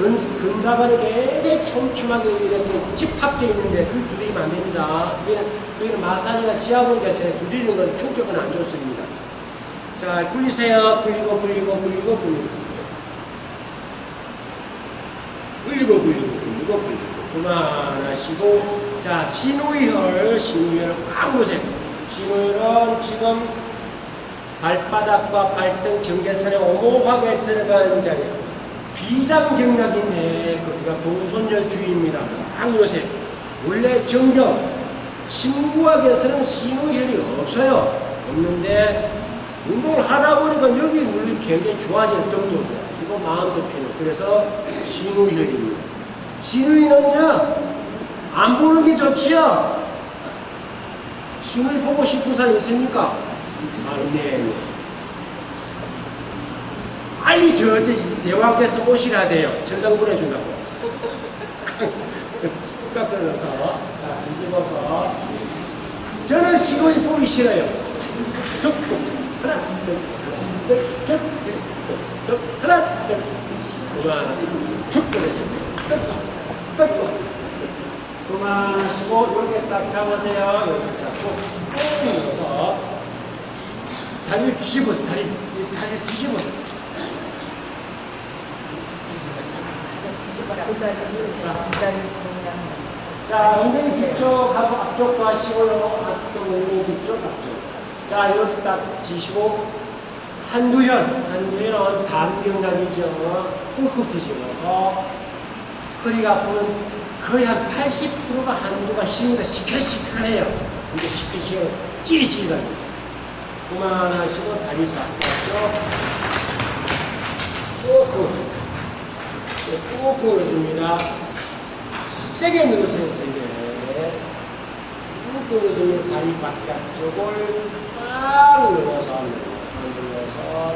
근 근갑은 굉장히 촘촘하게 이렇게 집합되어 있는데 그 두드리면 안 됩니다. 여기는 여기는 마사지나 지압으니까 제가 두드리는 건 충격은 안 좋습니다. 자 굴리세요. 굴리고 굴리고 굴리고 굴리고. 굴리고 굴리고 굴리고 굴리고 그만하시고 자 신우혈 신우혈 꽉 보세요 신우혈은 지금 발바닥과 발등 전개선에 오목하게 들어간 자리 비장경락인데 거기가 동손열 주의입니다. 꽉 보세요 원래 정경 신구학에서는 신우혈이 없어요. 없는데 운동을 하다 보니까 여기 물이 굉장히 좋아지는 등도 좋아지고 마음도 편해 그래서 신우혈입니다. 신우이는요 안 보는 게 좋지요. 신우이 보고 싶은 사람 있습니까? 아, 네, 네. 빨리 저, 저 대왕께서 오시라 돼요. 전당 보내준다고. 깎아서 자 뒤집어서. 저는 신우이 보기 싫어요. 툭툭 하나 툭툭툭툭 하나 툭 그만 툭 그러시고. 뜯고 뜯고 그만하시고 이렇게 딱 잡으세요. 이렇게 잡고 꾹 눌러서. 다리를 뒤집어서 다리. 이 다리를 뒤집어서 자 엉덩이 뒤쪽하고 앞쪽도 하시고요 앞쪽 엉덩이 뒤쪽 앞쪽. 자 이렇게 딱 지시고 한두현 한두현은 담경락이죠. 꾹꾹 뒤집어서 허리가 아프면 거의 한 80%가 한두가 심니다. 시큰시큰해요. 이게 시큰시큰 찌릿찌릿하게 그만하시고 다리 바꿨죠 꾹꾹 꾹꾹 눌러줍니다. 세게 누르세요 세게. 꾹꾹 눌러주면 다리 바깥쪽을 꽉 눌러서 눌러서 눌러서.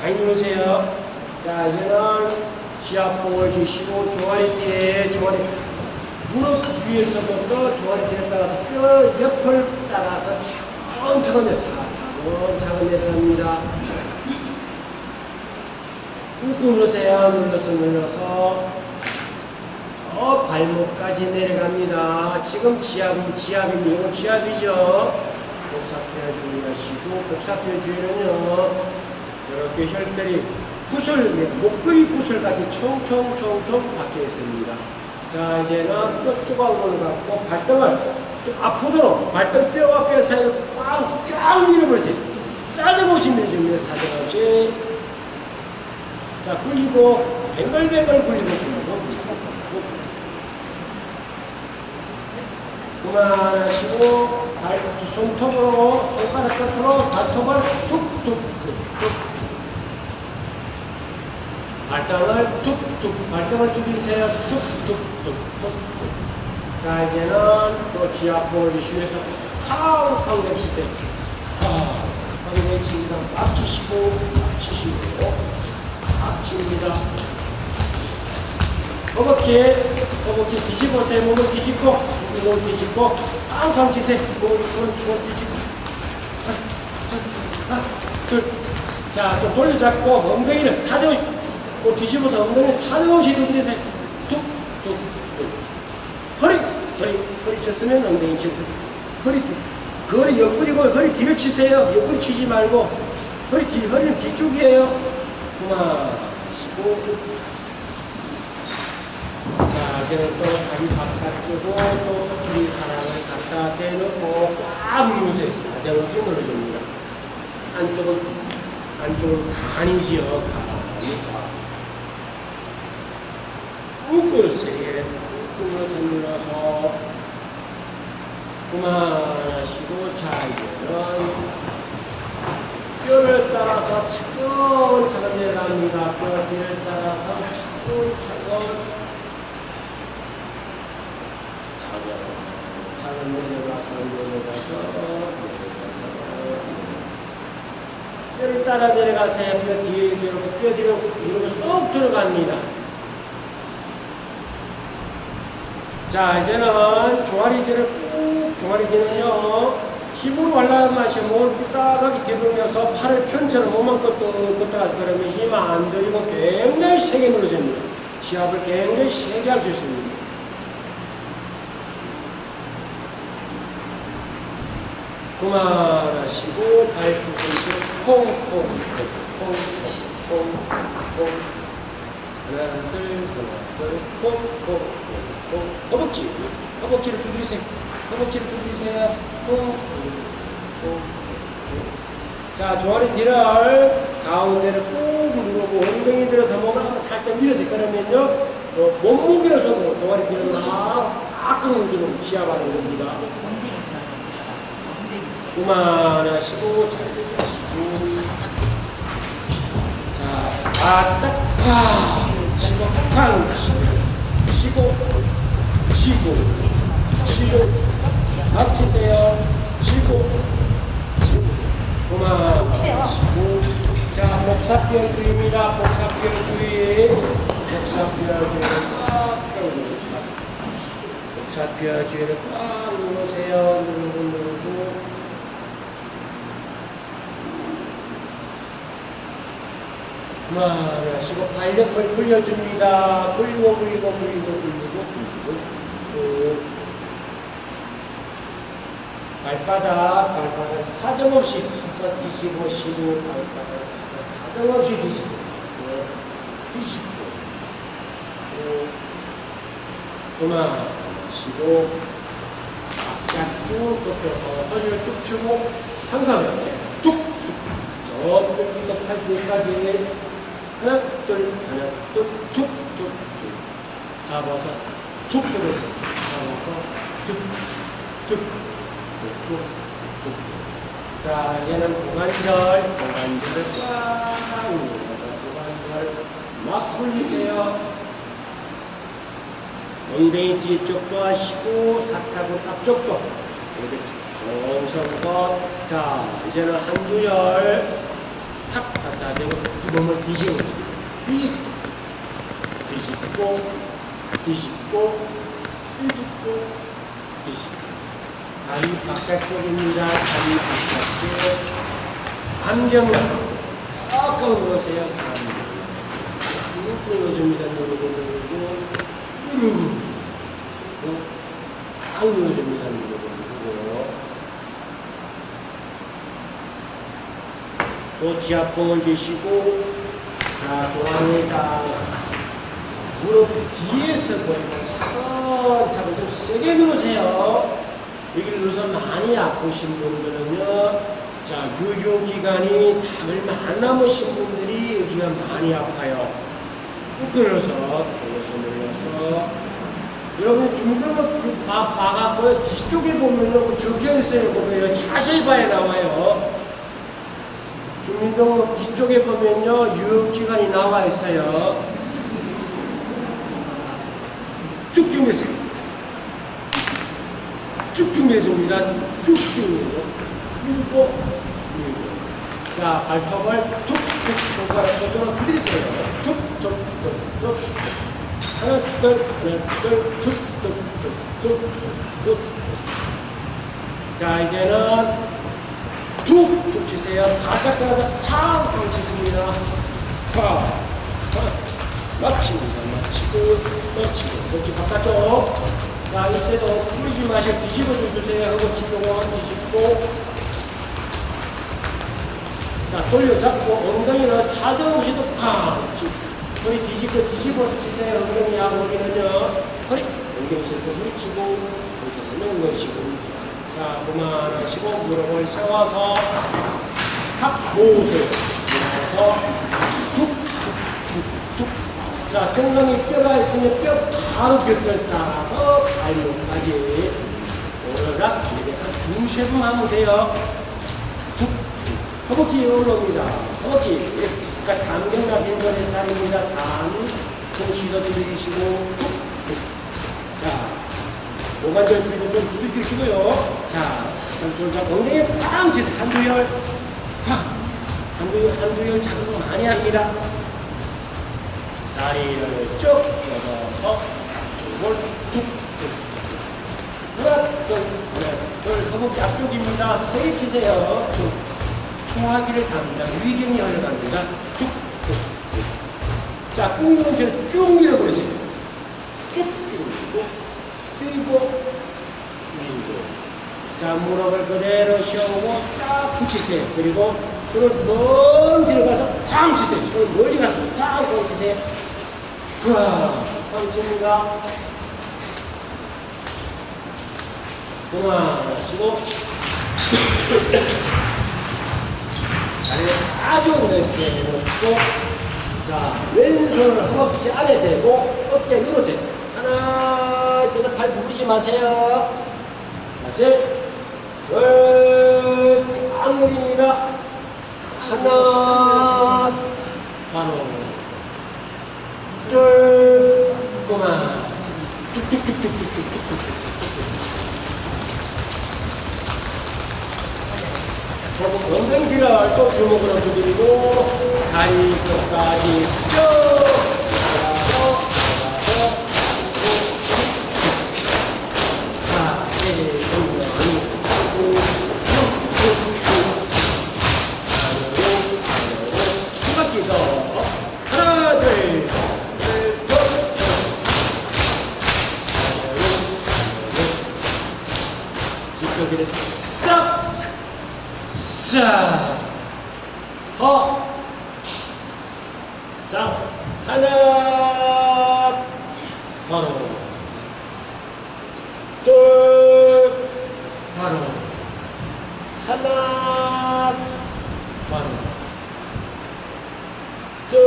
많이 누르세요. 자 이제는 지압봉을 주시고 조아리띠에 조아리 무릎 뒤에서부터 조아리띠에 따라서 뼈 옆을 따라서 차근차근 차근차근 내려갑니다 꾹꾹 누르세요 눌러서 눌러서 저 발목까지 내려갑니다 지금 지압은 지압입니다 이건 지압이죠 복사표 주의하시고 복사표 주의는요 이렇게 혈들이 구슬, 목걸이 구슬까지 총총총총 박혀 있습니다. 자, 이제는 뼈 조각을 갖고 발등을 좀 앞으로 발등 뼈와 뼈 사이를 꽉 쫙 밀어버리세요. 싸져보시면 되죠. 사정없이. 자, 굴리고, 뱅글뱅글 굴리고, 굴리고, 굴리고. 그만하시고, 발, 손톱으로, 손가락 끝으로 발톱을 툭툭, 툭. 발등을 툭툭 발등을 두드리세요 툭툭 툭툭 자 이제는 또 주시면서 캉캉 내치세요 캉캉 내칩니다 막 치시고 막 치시고 막 칩니다 허벅지 허벅지 뒤집어세요 몸을 뒤집고 몸을 뒤집고 캉캉 치세요 몸을 손, 손 뒤집고 하나 둘 자 또 돌려잡고 엉덩이를 사정 또 뒤집어서 엉덩이 사정없이 두드리세요. 툭, 툭, 툭. 허리, 허리, 허리 쳤으면 엉덩이 치고, 허리 툭. 그 허리 옆구리고 허리 뒤를 치세요. 옆구리 치지 말고, 허리 뒤, 허리는 뒤쪽이에요. 그만, 쉬고. 자, 이제는 또 다리 바깥쪽으로 또 둘이 사랑을 갖다 대놓고 꽉 누르세요. 사정없이 눌러줍니다. 안쪽은, 안쪽은 간이지요. 간. 꾹꾹 세게 꾹꾹 눌러서 그만하시고 자 이제는 따라서 차근차근 내려갑니다. 뼈를 따라서 차근차근 차근 내려가서 내려가서 내려가서 뼈를 따라 내려가세요. 뼈 뒤에 이렇게 뼈 뒤로 이렇게 쏙 들어갑니다. 자, 이제는 조아리들을 꾹 종아리 뒤는요, 힘으로 하려면 마시 몸을 삐딱하게 뒤돌려서 팔을 편처럼 몸만 끄떡 끄떡하서 그러면 힘 안 들이고 굉장히 세게 눌러줍니다. 시합을 굉장히 세게 할 수 있습니다. 그만하시고 발꿈치 콩콩콩콩콩콩콩 하나 둘 하나 둘 콩콩콩콩 허벅지 허벅지를 두드리세요 허벅지를 두드리세요. 콩콩콩 자 종아리 뒤를 가운데를 꾹 누르고 엉덩이 들어서 목을 살짝 밀어서 그러면요. 어, 몸무게를 손으로 종아리 뒤를 막 끌어주는 시합하는 겁니다. 그만하시고 잘 들어가시고. 자 바짝 파 쉬고 탕 쉬고 쉬고 쉬고 쉬고 합치세요. 쉬고. 쉬고. 그만하시고 자 목사뼈 주입니다. 목사뼈 주의 목사뼈 끌어줍니다 목사뼈 주의를 꽉 누르세요. 누르고 누르고. 그만 하시고 발력을 굴려줍니다. 굴리고 굴리고 굴리고 굴리고 굴리고. 그 발바닥 발바닥 사정없이 가서 뒤집어 쉬고 발바닥 가서 사정없이 뒤집고 네, 뒤집고. 네, 그만하시고 바짝 쭉 꺾여서 허리를 쭉 펴고 상상해 뚝저 뼈부터 팔뚝까지. 하나 둘 하나 둘툭툭툭! 잡아서 툭! 들어서 잡아서 툭툭툭툭 자 이제는 고관절 고관절을 꽉 눌러서 고관절 막 굴리세요. 엉덩이 뒤쪽도 하시고 사타구 앞쪽도. 이렇게 정성껏. 자 이제는 한두 열 탁 갖다 대고 몸을 뒤집어 뒤집고 뒤집고 뒤집고 뒤집고 뒤집고 다리 바깥쪽입니다. 다리 바깥쪽. 안경을 꽉 끌어보세요 꾹 눌러줍니다 누르고 누르고 누르고 꽉 눌러줍니다 누르고 누르고 또 지압봉을 주시고 자 좋아합니다 무릎 뒤에서 보니까 차근차근 좀 세게 누르세요 여기를 눌러서 많이 아프신 분들은요 자 유효기간이 다 얼마 안 남으신 분들이 여기가 많이 아파요. 꾹 눌러서 눌러서 여러분 중등록 그 봐, 봐갖고요. 뒤쪽에 보면요 그 적혀있어요. 보면요. 자세히 봐야 나와요. 주민등록 뒤쪽에 보면요. 유효기간이 나와 있어요 쭉쭉 내세요 쭉쭉 내줍니다 쭉쭉 밀고 밀고. 자 발톱을 툭툭 손가락 도도록 두드리세요. 툭툭툭툭 하나 둘 하나 둘툭툭툭툭툭 자 이제는 툭툭 치세요. 바짝 가서 팡팡 치습니다. 팡 팡. 맞춥니다. 맞추고 맞추고. 여기 바깥쪽 자 이때도 풀리지 마시고 뒤집어 주세요. 하고 뒤쪽은 뒤집고. 자 돌려잡고 엉덩이는 사정없이도 팡! 허리 뒤집고 뒤집어 주세요. 엉덩이 야구기는요? 허리! 엉덩이 쳐서 허리 치고 허리 쳐서 엉덩이 치고. 자 그만하시고 무릎을 세워서 탁 모으세요. 모아서 툭툭툭툭 자 정강이 뼈가 있으면 뼈 바로 뼈뼈 따라서 발목까지 오르락 이렇게 한 두세 번 하면 돼요 툭 허벅지 올라옵니다 허벅지 그러니까 담경과 빈전의 자리입니다 담 손쉬어 들이시고 툭툭자 오관절 주위도 좀 두들주시고요. 자, 자, 엉덩이에 팡 치세요. 한두 열, 팡. 한두 열, 한두 열 자극 많이 합니다. 다리를 쭉 펴서 이걸 툭, 툭. 하나, 둘, 하나, 허벅지 앞쪽입니다. 세게 치세요. 쭉. 소화기를 담당 위경이 흘러갑니다. 쭉. 자, 꽁꽁처럼 쭉 밀어버리세요. 쭉쭉 밀고, 밀고, 밀고. 자, 무릎을 그대로 세우고 딱 붙이세요. 그리고 손을 먼 뒤로 가서 탕 치세요. 손을 멀리 가서 탕 치세요. 우와, 탕 칩니다. 그만하시고 다리를 아주 넓게 놓고 자 왼손을 허벅지 안에 대고 어깨 누르세요 하나 둘팔 부르지 마세요 다시 둘 쫙 내립니다 하나 바로 둘 그만 쭉쭉쭉쭉쭉쭉쭉쭉 조금 엉덩이 뒤를 또 주먹으로 두드리고 다리 끝까지 쭉 싹 자, 허. 자, 하나, 바로. 둘, 바로. 하나, 바로. 둘.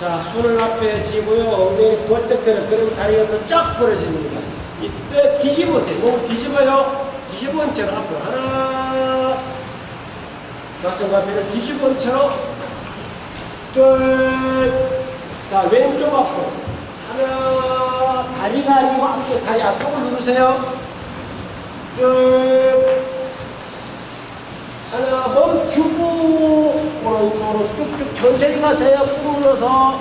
자, 손을 앞에 쥐고요. 엉덩이 번쩍 되는 그런 다리가 또쫙 벌어집니다. 이때 뒤집으세요. 몸을 뒤집어요. 뒤집은 채로 앞으로 하나. 가슴 앞에는 뒤집은 채로 둘. 자, 왼쪽 앞으로 하나. 다리가 아니고 앞쪽 다리 앞쪽을 누르세요. 둘. 하나 멈추고 오른쪽으로 쭉쭉 천천히 가세요. 꾹 눌러서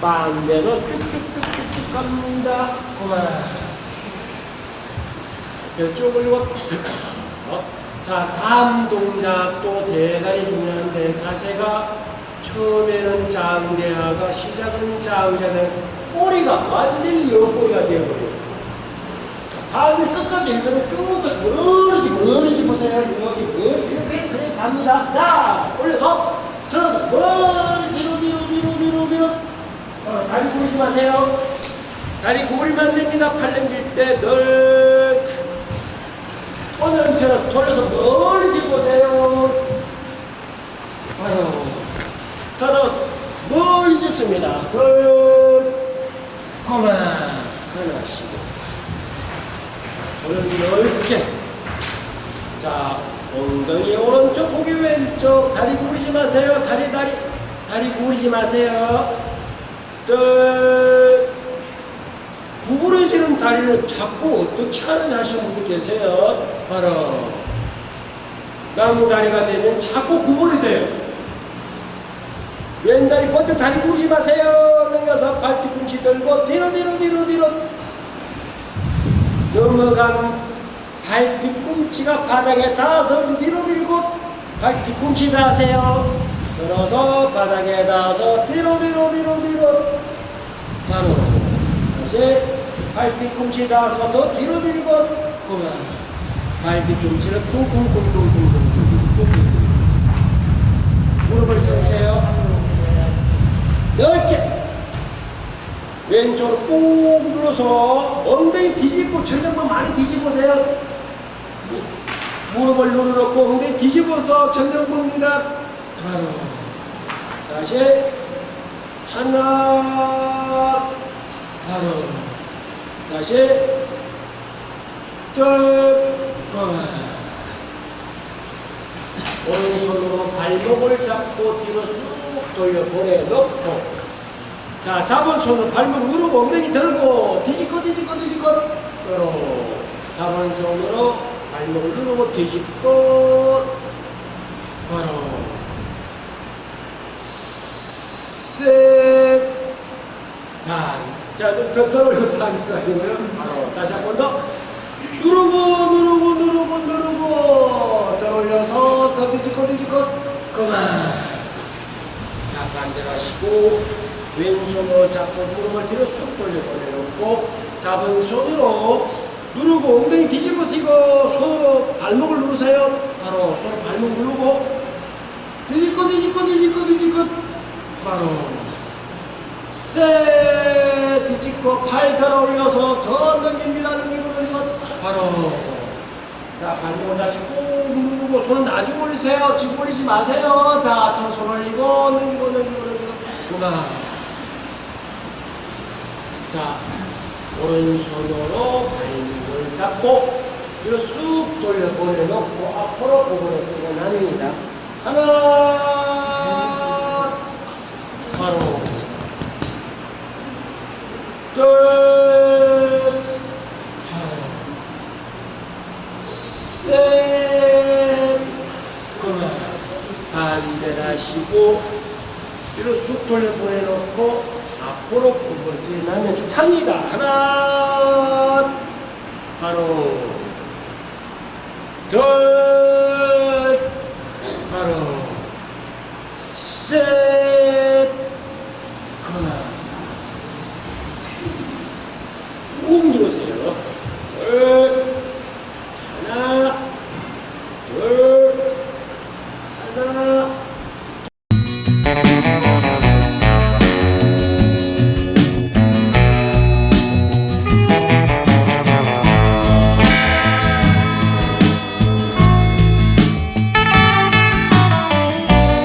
반대로 쭉쭉쭉쭉쭉 갑니다. 그만. 쭉 올리고 어? 자 다음 동작도 대단히 중요한데 자세가 처음에는 장대하가 시작은 장대는 꼬리가 완전히 옆꼬리가 되어버려요. 반대 끝까지 해서는 쭉 멀어지 멀어지 보세요. 여기 멀 이렇게 그래 갑니다. 자 올려서 들어서 멀리 뒤로 뒤로 뒤로 뒤로 뒤로 어, 다리 구르지 마세요. 다리 구부리면 안 됩니다. 팔 넘길 때 늘 오늘처럼 돌려서 멀리 보세요. 아유, 돌아서 멀리 집습니다. 둘, 그만, 하나씩. 오늘 넓게. 자, 엉덩이 오른쪽, 고개 왼쪽, 다리 구부리지 마세요. 다리, 다리, 다리 구부리지 마세요. 둘, 다리를 자꾸 어떻게 하느냐 하시는 분들 계세요. 바로 나무 다리가 되면 자꾸 구부러져요. 왼다리 번쩍 다리 구부지 마세요. 넘겨서 발 뒤꿈치 들고 뒤로 뒤로 뒤로 뒤로 넘어간 발 뒤꿈치가 바닥에 닿아서 뒤로 밀고 발 뒤꿈치 닿으세요. 들어서 바닥에 닿아서 뒤로 뒤로 뒤로 뒤로 바로 다시 발 뒤꿈치 나와서 더 뒤로 밀고 보면 발 뒤꿈치를 쿵쿵쿵쿵쿵쿵쿵 무릎을 세우세요. 넓게 왼쪽으로 꾹 눌러서 엉덩이 뒤집고 전전근 많이 뒤집으세요. 무릎을 누르놓고 엉덩이 뒤집어서 전전근입니다. 바로 다시 하나 바로 다시 둘 그만 오른손으로 발목을 잡고 뒤로 쑥 돌려 보내놓고. 자 잡은 손으로 발목 누르고 엉덩이 들고 뒤집고 뒤집고 뒤집고. 잡은 손으로 발목을 누르고 뒤집고 바로 셋 더 올려 반가 아니고요. 바로 다시 한 번 더. 누르고, 누르고, 누르고 더 올려서 더 뒤집고 뒤집고. 그만. 자 반대로 하시고 왼손으로 잡고 무릎을 뒤로 쑥 돌려 보내놓고 잡은 손으로 누르고 엉덩이 뒤집어서 손으로 발목을 누르세요. 바로 손으로 발목 누르고 뒤집고 뒤집고 뒤집고 뒤집고. 바로 세 뒤집고 팔 들어 올려서 더 넘깁니다. 넘기고 넘기고 바로 자 발목을 다시 꾹 누르고 손은 나중에 올리세요. 지금 올리지 마세요. 다더손 올리고 넘기고 넘기고 넘기고. 그만 자 오른손으로 발목을 잡고 뒤로 쑥 돌려 보내놓고 앞으로 고개를 끄고 나눕니다. 하나 바로 둘 셋, 그만 반대 하시고 뒤로 쑥 돌려 보내놓고 앞으로 구부를 일어나면서 찹니다. 하나, 바로 둘, 바로 셋.